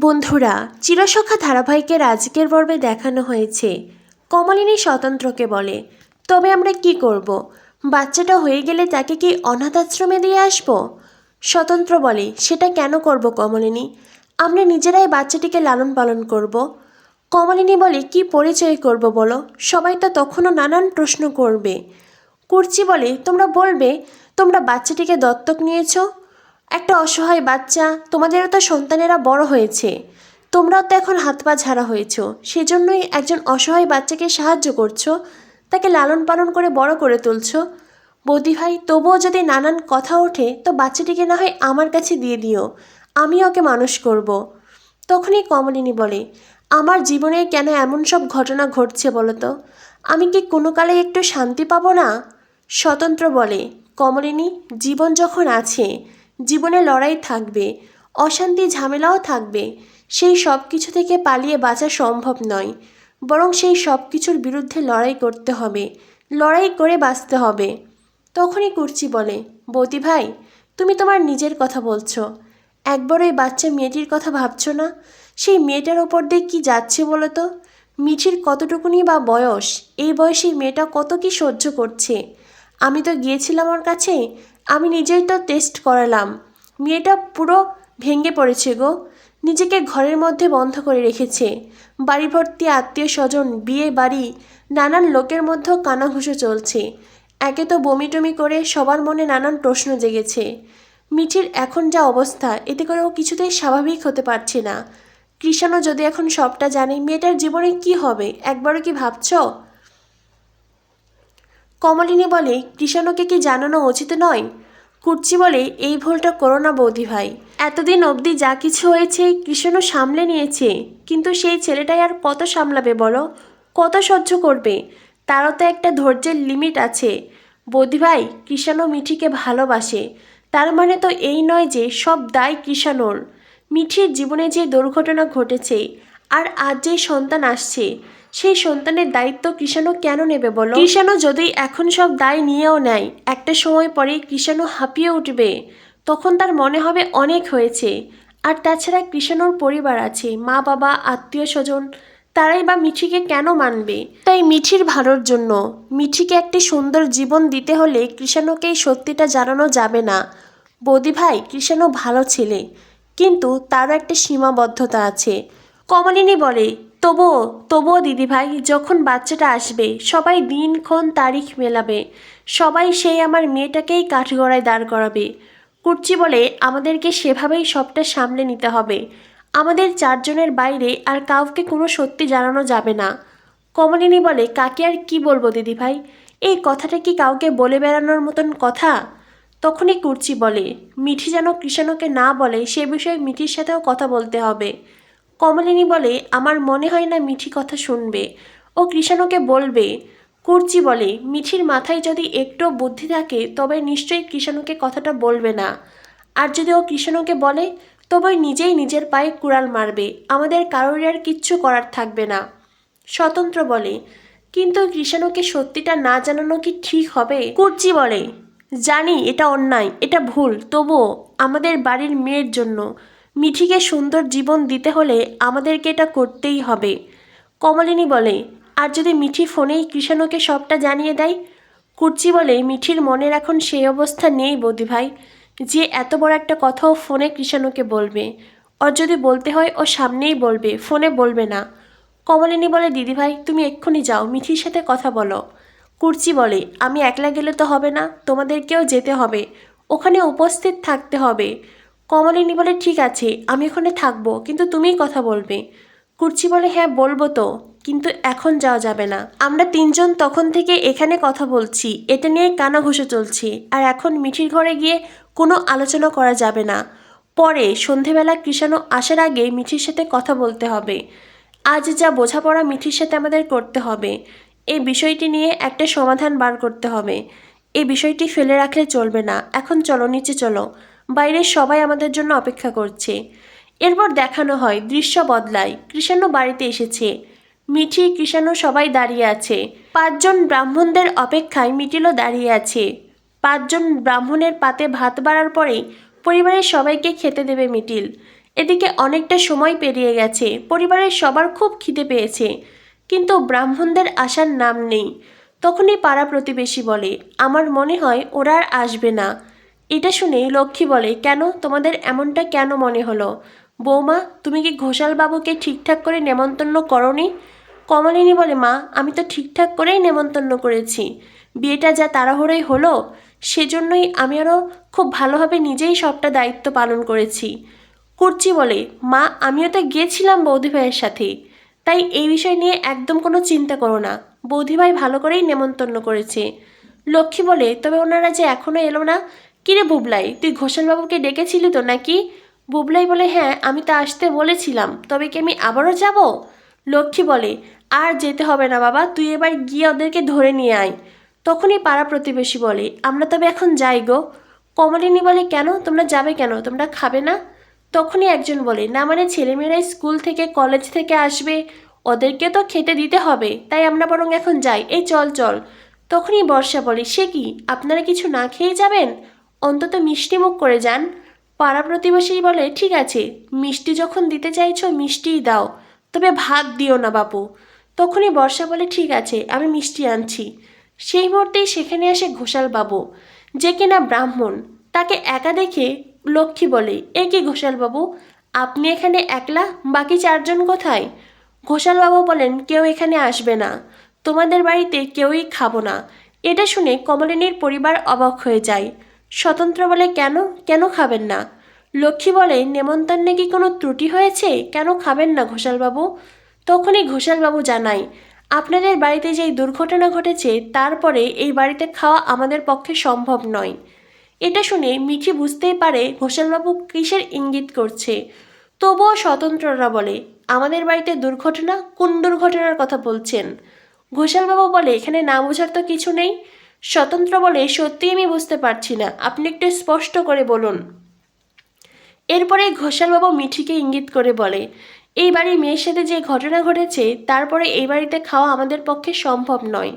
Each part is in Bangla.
বন্ধুরা, চিরসখা ধারাবাহিকের আজকের পর্বে দেখানো হয়েছে। কমলিনী স্বতন্ত্রকে বলে, তবে আমরা কি করব? বাচ্চাটা হয়ে গেলে তাকে কি অনাথ আশ্রমে দিয়ে আসব? স্বতন্ত্র বলে, সেটা কেন করব কমলিনী? আমরা নিজেরাই বাচ্চাটিকে লালন পালন করব। কমলিনী বলে, কি পরিচয় করব বলো? সবাই তো তখনও নানান প্রশ্ন করবে। কুর্চি বলে, তোমরা বলবে, তোমরা বাচ্চাটিকে দত্তক নিয়েছো? একটা অসহায় বাচ্চা, তোমাদেরও তো সন্তানেরা বড় হয়েছে। তোমরাও তো এখন হাত পা ঝাড়া হয়েছ। সেজন্যই একজন অসহায় বাচ্চাকে সাহায্য করছ, তাকে লালন পালন করে বড় করে তুলছ। বৌদি ভাই, তবুও যদি নানান কথা ওঠে, তো বাচ্চাটিকে না হয় আমার কাছে দিয়ে দিও। আমি ওকে মানুষ করব। তখনই কমলিনী বলে, আমার জীবনে কেন এমন সব ঘটনা ঘটছে বলো তো? আমি কি কোনো কালে একটু শান্তি পাবো না? স্বতন্ত্র বলে, কমলিনী, জীবন যখন আছে জীবনে লড়াই থাকবে, অশান্তি, ঝামেলাও থাকবে, সেই সব কিছু থেকে পালিয়ে বাঁচা সম্ভব নয়। বরং সেই সব কিছুর বিরুদ্ধে লড়াই করতে হবে, লড়াই করে বাঁচতে হবে। তখনই কুর্চি বলে, বৌদি ভাই, তুমি তোমার নিজের কথা বলছো। একবার ওই বাচ্চা মেয়েটির কথা ভাবছ না? সেই মেয়েটার ওপর দিয়ে কী যাচ্ছে বলো তো? মিঠির কতটুকুনি বা বয়স? এই বয়সে মেয়েটা কত কি সহ্য করছে? আমি তো গিয়েছিলাম ওর কাছে আমি নিজেই তো টেস্ট করালাম। মেয়েটা পুরো ভেঙে পড়েছে গো। নিজেকে ঘরের মধ্যে বন্ধ করে রেখেছে। বাড়ি ভর্তি আত্মীয় স্বজন, বিয়ে বাড়ি, নানান লোকের মধ্যেও কানাঘুষো চলছে। একে তো বমি টমি করে সবার মনে নানান প্রশ্ন জেগেছে। মিঠির এখন যা অবস্থা, এতে করে ও কিছুতেই স্বাভাবিক হতে পারছে না। কৃষাণও যদি এখন সবটা জানে, মেয়েটার জীবনে কি হবে, একবারও কি ভাবছ? কমলিনী বলে, কৃষাণকে কি জানানো উচিত নয়? কুর্চি বলে, এই ভুলটা করো না বৌদি ভাই। এতদিন অবধি যা কিছু হয়েছে কৃষণও সামলে নিয়েছে। কিন্তু সেই ছেলেটাই আর কত সামলাবে বলো? কত সহ্য করবে? তারও তো একটা ধৈর্যের লিমিট আছে। বৌদি ভাই কৃষাণও মিঠিকে ভালোবাসে। তার মানে তো এই নয় যে, সব দায় কৃষাণর। মিঠির জীবনে যে দুর্ঘটনা ঘটেছে, আর আজ যে সন্তান আসছে সেই সন্তানের দায়িত্ব কৃষাণু কেন নেবে বলো? কৃষাণু যদি এখন সব দায় নিয়েও নেয়, একটা সময় পরে কৃষাণু হাঁপিয়ে উঠবে। তখন তার মনে হবে অনেক হয়েছে। আর তাছাড়া কৃষাণুর পরিবার আছে, মা বাবা, আত্মীয় স্বজন, তারাই বা মিঠিকে কেন মানবে? তাই মিঠির ভালোর জন্য, মিঠিকে একটি সুন্দর জীবন দিতে হলে কৃষাণুকে এই সত্যিটা জানানো যাবে না। বৌদি ভাই, কৃষাণু ভালো ছেলে, কিন্তু তারও একটা সীমাবদ্ধতা আছে। কমলিনী বলে, তবুও তবুও দিদিভাই, যখন বাচ্চাটা আসবে, সবাই দিনক্ষণ তারিখ মেলাবে। সবাই সেই আমার মেয়েটাকেই কাঠগড়ায় দাঁড় করাবে। কুর্চি বলে, আমাদেরকে সেভাবেই সবটা সামলে নিতে হবে। আমাদের চারজনের বাইরে আর কাউকে কোনো সত্যি জানানো যাবে না। কমলিনী বলে, কাকে আর কি বলব দিদিভাই? এই কথাটা কি কাউকে বলে বেড়ানোর মতন কথা? তখনই কুর্চি বলে, মিঠি যেন কৃষাণুকে না বলে, সে বিষয়ে মিঠির সাথেও কথা বলতে হবে। কমলিনী বলে, আমার মনে হয় না মিঠি কথা শুনবে। ও কৃষাণুকে বলবে, কুর্চি বলে, মিঠির মাথায় যদি একটু বুদ্ধি থাকে, তবে নিশ্চয়ই কৃষাণকে কথাটা বলবে না। আর যদি ও কৃষাণকে বলে, তবে নিজেই নিজের পায়ে কুড়াল মারবে, আমাদের কারোর আর কিচ্ছু করার থাকবে না। স্বতন্ত্র বলে, কিন্তু কৃষাণকে সত্যিটা না জানানো কি ঠিক হবে? কুর্চি বলে, জানি, এটা অন্যায়, এটা ভুল, তবুও আমাদের বাড়ির মেয়ের জন্য। মিঠিকে সুন্দর জীবন দিতে হলে আমাদেরকে এটা করতেই হবে। কমলিনী বলে, আর যদি মিঠি ফোনেই কৃষাণুকে সবটা জানিয়ে দেয়? কুর্চি বলে, মিঠির মনের এখন সেই অবস্থা নেই বৌদি ভাই। যে এত বড় একটা কথাও ফোনে কৃষাণুকে বলবে। ওর যদি বলতে হয়, ও সামনেই বলবে, ফোনে বলবে না। কমলিনী বলে দিদিভাই তুমি এক্ষুনি যাও, মিঠির সাথে কথা বলো। কুর্চি বলে, আমি একলা গেলে তো হবে না, তোমাদেরকেও যেতে হবে। ওখানে উপস্থিত থাকতে হবে। কমলিনী বলে, ঠিক আছে, আমি ওখানে থাকব, কিন্তু তুমিই কথা বলবে। কুর্চি বলে হ্যাঁ বলব তো, কিন্তু এখন যাওয়া যাবে না। আমরা তিনজন তখন থেকে এখানে কথা বলছি, এটা নিয়ে কানাঘুষো চলছি, আর এখন মিঠির ঘরে গিয়ে কোনো আলোচনা করা যাবে না। পরে সন্ধেবেলা কৃষাণু আসার আগে মিঠির সাথে কথা বলতে হবে। আজ যা বোঝাপড়া মিঠির সাথে আমাদের করতে হবে। এই বিষয়টি নিয়ে একটা সমাধান বার করতে হবে। এই বিষয়টি ফেলে রাখলে চলবে না। এখন চলো, নিচে চলো। বাইরের সবাই আমাদের জন্য অপেক্ষা করছে। এরপর দেখানো হয় দৃশ্য বদলায়। কৃষাণু বাড়িতে এসেছে। মিঠি, কৃষাণু সবাই দাঁড়িয়ে আছে। পাঁচজন ব্রাহ্মণদের অপেক্ষায় মিটিলও দাঁড়িয়ে আছে। পাঁচজন ব্রাহ্মণের পাতে ভাত বাড়ার পরেই পরিবারের সবাইকে খেতে দেবে মিটিল। এদিকে অনেকটা সময় পেরিয়ে গেছে। পরিবারের সবার খুব খিদে পেয়েছে। কিন্তু ব্রাহ্মণদের আসার নাম নেই। তখনই পাড়া প্রতিবেশী বলে, আমার মনে হয় ওরা আর আসবে না। এটা শুনে লক্ষ্মী বলে, কেন? তোমাদের এমনটা কেন মনে হলো? বৌমা, তুমি কি ঘোষাল বাবুকে ঠিকঠাক করে নেমন্তন্ন করনি? কমলিনী বলে, মা, আমি তো ঠিকঠাক করেই নেমন্তন্ন করেছি। বিয়েটা যা তাড়াহুড়োই হলো, সেজন্যই আমি আরও খুব ভালোভাবে নিজেই সবটা দায়িত্ব পালন করেছি। কুর্চি বলে, মা, আমিও তো গিয়েছিলাম বৌদি ভাইয়ের সাথে। তাই এই বিষয় নিয়ে একদম কোনো চিন্তা করো না। বৌদিভাই ভালো করেই নেমন্তন্ন করেছে। লক্ষ্মী বলে, তবে ওনারা যে এখনও এলো না কিরে বুবলাই, তুই ঘোষালবাবুকে ডেকেছিলি তো নাকি? বুবলাই বলে হ্যাঁ আমি তো আসতে বলেছিলাম, তবে কি আমি আবারও যাব? লক্ষ্মী বলে, আর যেতে হবে না বাবা, তুই এবার গিয়ে ওদেরকে ধরে নিয়ে আয়। তখনই পাড়া প্রতিবেশী বলে, আমরা তবে এখন যাই গো। কমলিনী বলে, কেন? তোমরা যাবে কেন? তোমরা খাবে না? তখনই একজন বলে, না মানে ছেলেমেয়েরা স্কুল থেকে, কলেজ থেকে আসবে, ওদেরকে তো খেতে দিতে হবে, তাই আমরা বরং এখন যাই। এই চল চল। তখনই বর্ষা বলে, সে কি? আপনারা কিছু না খেয়ে যাবেন? অন্তত মিষ্টি মুখ করে যান। পাড়া প্রতিবেশী বলে, ঠিক আছে, মিষ্টি যখন দিতে চাইছো মিষ্টিই দাও, তবে ভাত দিও না বাপু। তখনই বর্ষা বলে, ঠিক আছে, আমি মিষ্টি আনছি। সেই মুহূর্তেই সেখানে আসে ঘোষাল বাবু, যে কিনা ব্রাহ্মণ। তাকে একা দেখে লক্ষ্মী বলে, এ কি ঘোষালবাবু আপনি এখানে একলা, বাকি চারজন কোথায়? ঘোষালবাবু বলেন, কেউ এখানে আসবে না, তোমাদের বাড়িতে কেউই খাব না। এটা শুনে কমলিনীর পরিবার অবাক হয়ে যায়। স্বতন্ত্র বলে কেন? কেন খাবেন না? লক্ষ্মী বলে, নেমন্তন্নে কি কোনো ত্রুটি হয়েছে? কেন খাবেন না ঘোষালবাবু? তখনই ঘোষালবাবু জানায়, আপনাদের বাড়িতে যেই দুর্ঘটনা ঘটেছে, তারপরে এই বাড়িতে খাওয়া আমাদের পক্ষে সম্ভব নয়। এটা শুনে মিঠি বুঝতেই পারে, ঘোষালবাবু কিসের ইঙ্গিত করছে। তবুও স্বতন্ত্ররা বলে, আমাদের বাড়িতে দুর্ঘটনা? কোন দুর্ঘটনার কথা বলছেন? ঘোষালবাবু বলে, এখানে না বোঝার তো কিছু নেই। স্বতন্ত্র বলে সত্যিই আমি বুঝতে পারছি না। আপনি একটু স্পষ্ট করে বলুন। এরপরে ঘোষালবাবু মিঠিকে ইঙ্গিত করে বলে, এই বাড়ির মেয়ের সাথে যে ঘটনা ঘটেছে, তারপরে এই বাড়িতে খাওয়া আমাদের পক্ষে সম্ভব নয়।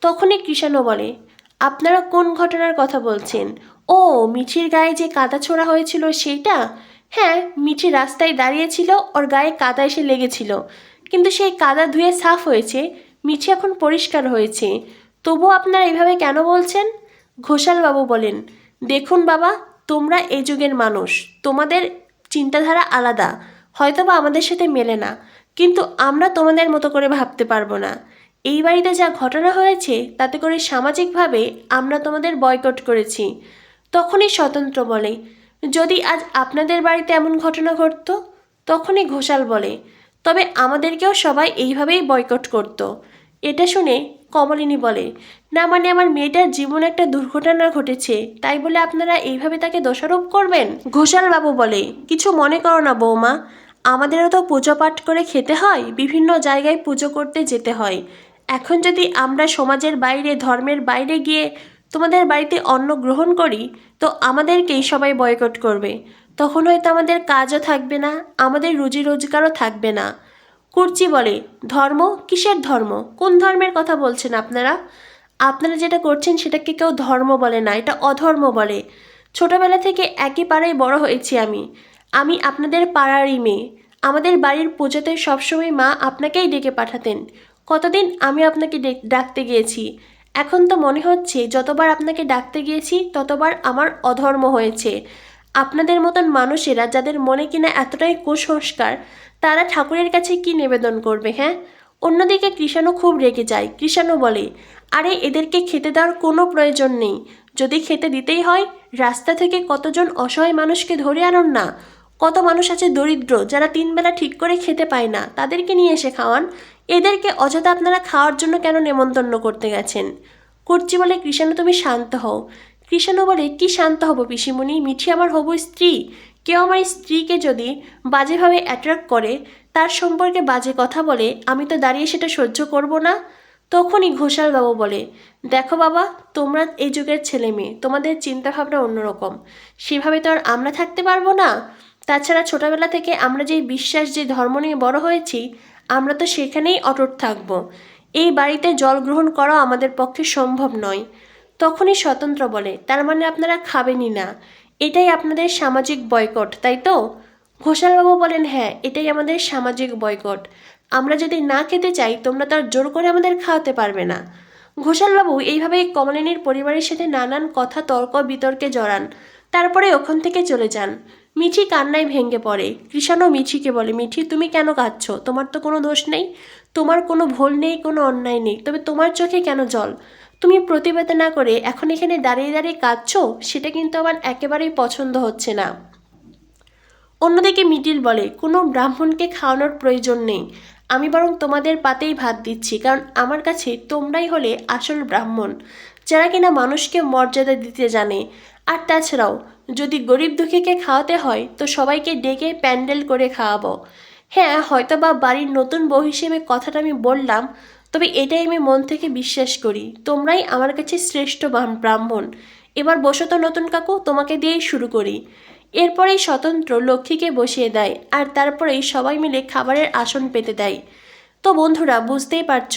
তখনই কৃষাণু বলে, আপনারা কোন ঘটনার কথা বলছেন? ও, মিঠির গায়ে যে কাদা ছোড়া হয়েছিল সেইটা? হ্যাঁ মিঠি রাস্তায় দাঁড়িয়েছিল, ওর গায়ে কাদা এসে লেগেছিল। কিন্তু সেই কাদা ধুয়ে সাফ হয়েছে, মিঠি এখন পরিষ্কার হয়েছে। তবু আপনারা এইভাবে কেন বলছেন? ঘোষালবাবু বলেন, দেখুন বাবা, তোমরা এই যুগের মানুষ। তোমাদের চিন্তাধারা আলাদা। হয়তো বা আমাদের সাথে মেলে না। কিন্তু আমরা তোমাদের মতো করে ভাবতে পারব না। এই বাড়িতে যা ঘটনা হয়েছে, তাতে করে সামাজিকভাবে আমরা তোমাদের বয়কট করেছি। তখনই স্বতন্ত্র বলে, যদি আজ আপনাদের বাড়িতে এমন ঘটনা ঘটতো? তখনই ঘোষাল বলে, তবে আমাদেরকেও সবাই এইভাবেই বয়কট করত। এটা শুনে কমলিনী বলে, না মানে আমার মেয়েটার জীবনে একটা দুর্ঘটনা ঘটেছে, তাই বলে আপনারা এইভাবে তাকে দোষারোপ করবেন? ঘোষাল বাবু বলে, কিছু মনে করো না বৌমা, আমাদেরও তো পুজো পাঠ করে খেতে হয়, বিভিন্ন জায়গায় পুজো করতে যেতে হয়। এখন যদি আমরা সমাজের বাইরে, ধর্মের বাইরে গিয়ে তোমাদের বাড়িতে অন্ন গ্রহণ করি, তো আমাদেরকেই সবাই বয়কট করবে। তখন হয়তো আমাদের কাজও থাকবে না, আমাদের রুজি রোজগারও থাকবে না। কুর্চি বলে, ধর্ম? কিসের ধর্ম? কোন ধর্মের কথা বলছেন আপনারা? আপনারা যেটা করছেন সেটাকে কেউ ধর্ম বলে না, এটা অধর্ম বলে। ছোটবেলা থেকে একই পাড়ায় বড় হয়েছি আমি। আমি আপনাদের পাড়ারই মেয়ে। আমাদের বাড়ির পুজোতে সবসময় মা আপনাকেই ডেকে পাঠাতেন। কতদিন আমি আপনাকে ডাকতে গিয়েছি? এখন তো মনে হচ্ছে, যতবার আপনাকে ডাকতে গিয়েছি, ততবার আমার অধর্ম হয়েছে। আপনাদের মতন মানুষেরা যাদের মনে কিনা এতটাই কুসংস্কার, তারা ঠাকুরের কাছে কি নিবেদন করবে হ্যাঁ? অন্যদিকে কৃষাণু খুব রেগে যায়। কৃষাণু বলে, আরে, এদেরকে খেতে দেওয়ার কোনো প্রয়োজন নেই। যদি খেতে দিতেই হয়, রাস্তা থেকে কতজন অসহায় মানুষকে ধরে আনুন না। কত মানুষ আছে দরিদ্র, যারা তিনবেলা ঠিক করে খেতে পায় না। তাদেরকে নিয়ে এসে খাওয়ান। এদেরকে অযথা আপনারা খাওয়ার জন্য কেন নেমন্তন্ন করতে গেছেন? কুর্চি বলে, কৃষাণু, তুমি শান্ত হও। কৃষাণু বলে কি শান্ত হব পিসিমণি? মিঠি আমার হবু স্ত্রী। কেউ আমার স্ত্রীকে যদি বাজেভাবে অ্যাট্রাক্ট করে, তার সম্পর্কে বাজে কথা বলে, আমি তো দাঁড়িয়ে সেটা সহ্য করব না? তখনই ঘোষালবাবু বলে, দেখো বাবা, তোমরা এই যুগের ছেলে মেয়ে, তোমাদের চিন্তাভাবনা অন্যরকম। সেভাবে তো আর আমরা থাকতে পারব না। তাছাড়া ছোটবেলা থেকে আমরা যেই বিশ্বাস যে ধর্ম নিয়ে বড় হয়েছি, আমরা তো সেখানেই অটুট থাকব। এই বাড়িতে জল গ্রহণ করা আমাদের পক্ষে সম্ভব নয়। তখনই স্বতন্ত্র বলে, তার মানে আপনারা খাবেনই না। এটাই আপনাদের সামাজিক বয়কট, তাই তো? ঘোষালবাবু বলেন হ্যাঁ এটাই আমাদের সামাজিক বয়কট। আমরা যদি না খেতে চাই, তোমরা তো আর জোর করে আমাদের খাওয়াতে পারবে না। ঘোষালবাবু এইভাবেই কমলিনীর পরিবারের সাথে নানান কথা তর্ক বিতর্কে জড়ান। তারপরে ওখান থেকে চলে যান। মিঠি কান্নায় ভেঙে পড়ে। কৃষাণও মিঠিকে বলে, মিঠি, তুমি কেন কাঁদছ? তোমার তো কোনো দোষ নেই। তোমার কোনো ভুল নেই, কোনো অন্যায় নেই। তবে তোমার চোখে কেন জল? তুমি প্রতিবাদ না করে এখন এখানে দাঁড়িয়ে দাঁড়িয়ে কাঁদছো, সেটা কিন্তু আমার একেবারেই পছন্দ হচ্ছে না। অন্যদিকে মিডিল বলে, কোনো ব্রাহ্মণকে খাওয়ানোর প্রয়োজন নেই। আমি বরং তোমাদের পাতেই ভাত দিচ্ছি, কারণ আমার কাছে তোমরাই হলে আসল ব্রাহ্মণ, যারা কিনা মানুষকে মর্যাদা দিতে জানে। আর তাছাড়াও, যদি গরিব দুঃখীকে খাওয়াতে হয়, তো সবাইকে ডেকে প্যান্ডেল করে খাওয়াবো। হ্যাঁ হয়তো বা বাড়ির নতুন বউ হিসেবে কথাটা আমি বললাম তবে এটাই আমি মন থেকে বিশ্বাস করি। তোমরাই আমার কাছে শ্রেষ্ঠ ব্রাহ্মণ। এবার বসত নতুন কাকু, তোমাকে দিয়েই শুরু করি। এরপরেই স্বতন্ত্র লক্ষ্মীকে বসিয়ে দেয় আর তারপরেই সবাই মিলে খাবারের আসন পেতে দেয়। তো বন্ধুরা, বুঝতেই পারছ,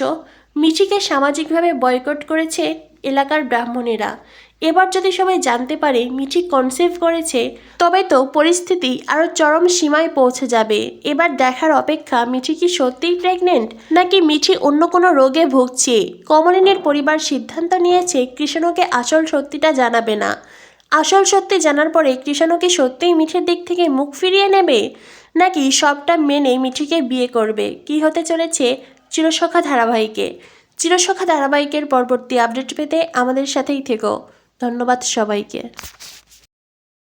মিচিকে সামাজিকভাবে বয়কট করেছে এলাকার ব্রাহ্মণেরা। এবার যদি সবাই জানতে পারে মিঠি কনসেপ্ট করেছে, তবে তো পরিস্থিতি আরও চরম সীমায় পৌঁছে যাবে। এবার দেখার অপেক্ষা মিঠি কি সত্যিই প্রেগনেন্ট নাকি মিঠি অন্য কোনো রোগে ভুগছে? কমলিনীর পরিবার সিদ্ধান্ত নিয়েছে কৃষ্ণকে আসল সত্যিটা জানাবে না। আসল সত্যি জানার পরে কৃষাণু কি সত্যিই মিঠির দিক থেকে মুখ ফিরিয়ে নেবে? নাকি সবটা মেনে মিঠিকে বিয়ে করবে? কি হতে চলেছে চিরসখা ধারাবাহিকে? চিরসখা ধারাবাহিকের পরবর্তী আপডেট পেতে আমাদের সাথেই থেকো। ধন্যবাদ সবাইকে।